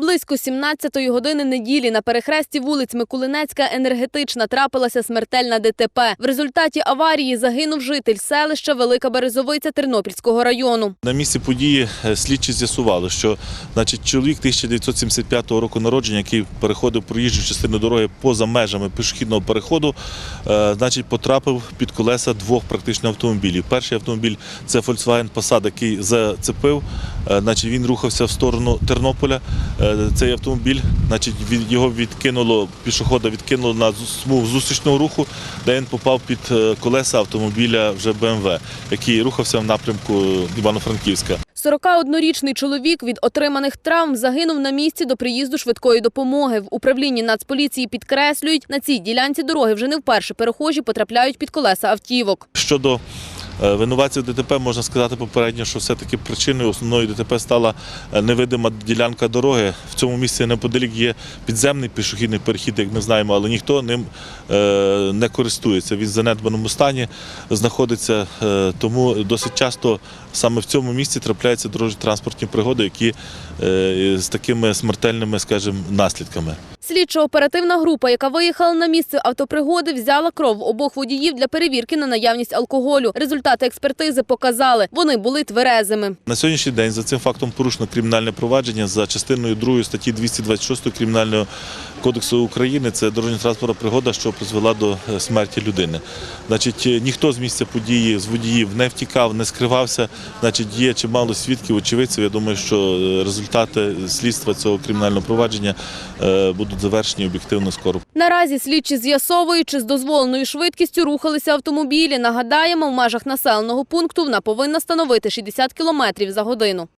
Близько 17-ї години неділі на перехресті вулиць Микулинецька енергетична трапилася смертельна ДТП. В результаті аварії загинув житель селища Велика Березовиця Тернопільського району. На місці події е, слідчі з'ясували, що значить, чоловік 1975 року народження, який переходив проїжджу частину дороги поза межами пішохідного переходу, е, значить, потрапив під колеса двох практично автомобілів. Перший автомобіль це Volkswagen Passat, який зацепив. е, Значить, він рухався в сторону Тернополя. Е, Цей автомобіль, значить, від- його відкинуло, пішохода відкинуло на смугу зустрічного руху, де він попав під е, колеса автомобіля вже БМВ, який рухався в напрямку Івано-Франківська. 41-річний чоловік від отриманих травм загинув на місці до приїзду швидкої допомоги. В управлінні Нацполіції підкреслюють, на цій ділянці дороги вже не вперше перехожі потрапляють під колеса автівок. Щодо е, винуватців ДТП, можна сказати попередньо, що все-таки причиною основної ДТП стала е, невидима ділянка дороги. В цьому місці неподалік є підземний пішохідний перехід, як ми знаємо, але ніхто ним е, не користується. Він в занедбаному стані знаходиться, е, тому досить часто саме в цьому місці трапляються дорожньо-транспортні пригоди, які е, з такими смертельними, скажімо, наслідками. Слідчо-оперативна група, яка виїхала на місце автопригоди, взяла кров обох водіїв для перевірки на наявність алкоголю. Результати експертизи показали, вони були тверезими. На сьогоднішній день за цим фактом порушено кримінальне провадження за частиною 2 статті 226 Кримінального кодексу України. Це дорожньо-транспортна пригода, що призвела до е, смерті людини. Значить, е, ніхто з місця події з водіїв не втікав, не скривався. Значить, є чимало свідків, очевидців. Я думаю, що е, результати слідства цього кримінального провадження будуть завершені об'єктивно скоро. Наразі слідчі з'ясовують, чи з дозволеною швидкістю рухалися автомобілі. Нагадаємо, в межах населеного пункту вона повинна становити 60 км за годину.